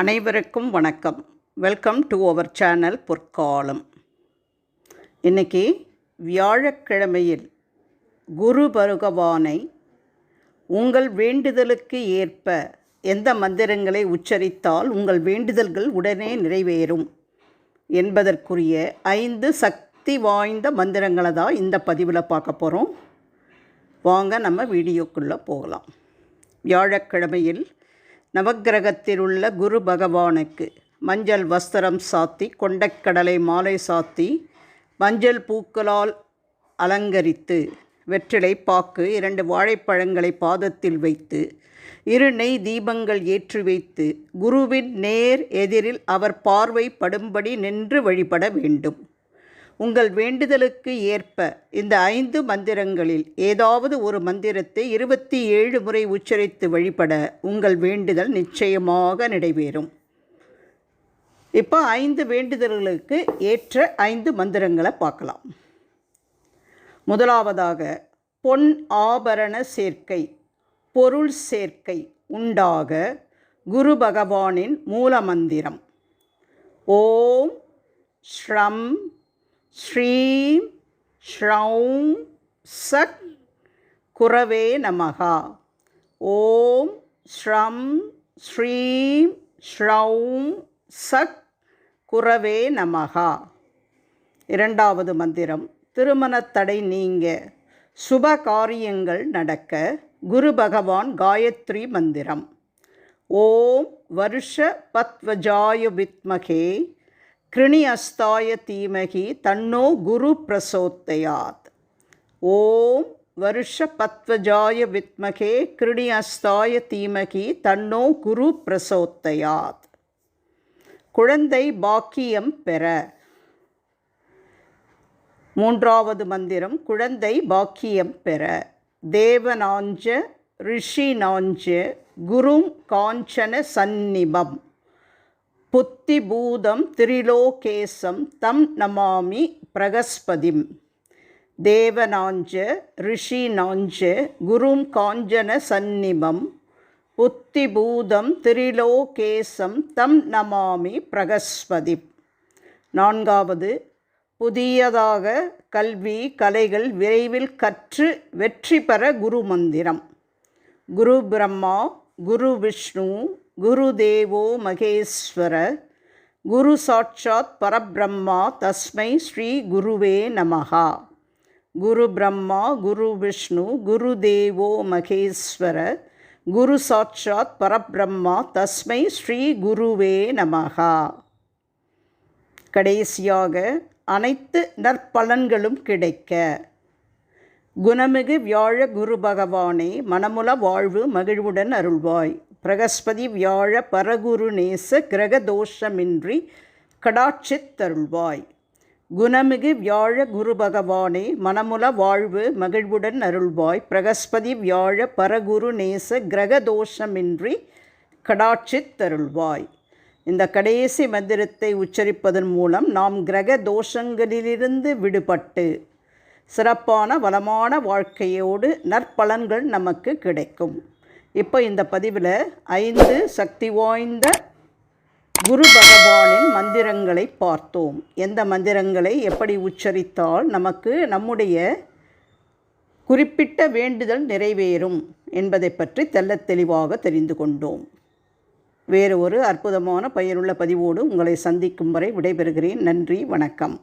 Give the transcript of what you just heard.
அனைவருக்கும் வணக்கம். Welcome to our channel பொற்காலம். இன்னைக்கு வியாழக்கிழமையில் குரு பகவானை உங்கள் வேண்டுதலுக்கு ஏற்ப எந்த மந்திரங்களை உச்சரித்தால் உங்கள் வேண்டுதல்கள் உடனே நிறைவேறும் என்பதற்குரிய ஐந்து சக்தி வாய்ந்த மந்திரங்களை தான் இந்த பதிவில் பார்க்க போகிறோம் வாங்க நம்ம வீடியோக்குள்ளே போகலாம். வியாழக்கிழமையில் நவக்கிரகத்தில் உள்ள குரு பகவானுக்கு மஞ்சள் வஸ்திரம் சாத்தி கொண்டைக்கடலை மாலை சாத்தி மஞ்சள் பூக்களால் அலங்கரித்து வெற்றிலை பாக்கு இரண்டு வாழைப்பழங்களை பாதத்தில் வைத்து இரு நெய் தீபங்கள் ஏற்றி வைத்து குருவின் நேர் எதிரில் அவர் பார்வை படும்படி நின்று வழிபட வேண்டும். உங்கள் வேண்டுதலுக்கு ஏற்ப இந்த ஐந்து மந்திரங்களில் ஏதாவது ஒரு மந்திரத்தை இருபத்தி ஏழு முறை உச்சரித்து வழிபட உங்கள் வேண்டுதல் நிச்சயமாக நிறைவேறும். இப்போ ஐந்து வேண்டுதல்களுக்கு ஏற்ற ஐந்து மந்திரங்களை பார்க்கலாம். முதலாவதாக பொன் ஆபரண சேர்க்கை பொருள் சேர்க்கை உண்டாக குரு பகவானின் மூலமந்திரம் ஓம் ஸ்ரம் ஸ்ரீம் ஷ்ரௌம் சக் குரவே நமகா. ஓம் ஸ்ரம் ஸ்ரீம் ஷ்ரௌம் சக் குரவே நமகா. இரண்டாவது மந்திரம். திருமணத்தடை நீங்க. சுப காரியங்கள் நடக்க குரு பகவான் காயத்ரி மந்திரம். ஓம் வருஷ பத்வஜாய வித்மகே கிருணி அஸ்தாய தீமகி தன்னோ குரு பிரசோத்தயாத். ஓம் வருஷ பத்வஜாய வித்மகே கிருணி அஸ்தாய தீமகி தன்னோ குரு பிரசோத்தயாத். குழந்தை பாக்கியம் பெற. மூன்றாவது மந்திரம் குழந்தை பாக்கியம் பெற. தேவனாஞ்ச ரிஷினாஞ்ச குரும் காஞ்சன சந்நிபம். புத்திபூதம் திரிலோகேசம் தம் நமாமி பிரகஸ்பதிம். தேவனாஞ்ச ரிஷினாஞ்ச குரும் காஞ்சன புத்தி புத்திபூதம் திரிலோகேசம் தம் நமாமி பிரகஸ்பதி நான்காவது புதியதாக கல்வி கலைகள் விரைவில் கற்று வெற்றி பெற குரு மந்திரம். குரு பிரம்மா குரு விஷ்ணு குரு தேவோ மகேஸ்வர குரு சாட்சாத் பரபிரம்மா தஸ்மை ஸ்ரீ குருவே நமகா குரு பிரம்மா குரு விஷ்ணு குரு தேவோ மகேஸ்வர குரு சாட்சாத் பரபிரம்மா தஸ்மை ஸ்ரீ குருவே நமகா கடைசியாக அனைத்து நற்பலன்களும் கிடைக்க. குணமிகு வியாழ குரு பகவானே மனமுல வாழ்வு மகிழ்வுடன் அருள்வாய். பிரகஸ்பதி வியாழ பரகுரு நேச கிரக தோஷமின்றி கடாட்சித் தருள்வாய். குணமிகு வியாழ குரு பகவானே மனமுல வாழ்வு மகிழ்வுடன் அருள்வாய். பிரகஸ்பதி வியாழ பரகுரு நேச கிரக தோஷமின்றி கடாட்சித் தருள்வாய். இந்த கடைசி மந்திரத்தை உச்சரிப்பதன் மூலம் நாம் கிரக தோஷங்களிலிருந்து விடுபட்டு சிறப்பான வளமான வாழ்க்கையோடு நற்பலன்கள் நமக்கு கிடைக்கும். இப்போ இந்த பதிவில் ஐந்து சக்தி வாய்ந்த குரு பகவானின் மந்திரங்களை பார்த்தோம். எந்த மந்திரங்களை எப்படி உச்சரித்தால் நமக்கு நம்முடைய குறிப்பிட்ட வேண்டுதல் நிறைவேறும் என்பதை பற்றி தெள்ளத் தெளிவாக தெரிந்து கொண்டோம். வேறு ஒரு அற்புதமான பயனுள்ள பதிவோடு உங்களை சந்திக்கும் வரை விடைபெறுகிறேன். நன்றி வணக்கம்.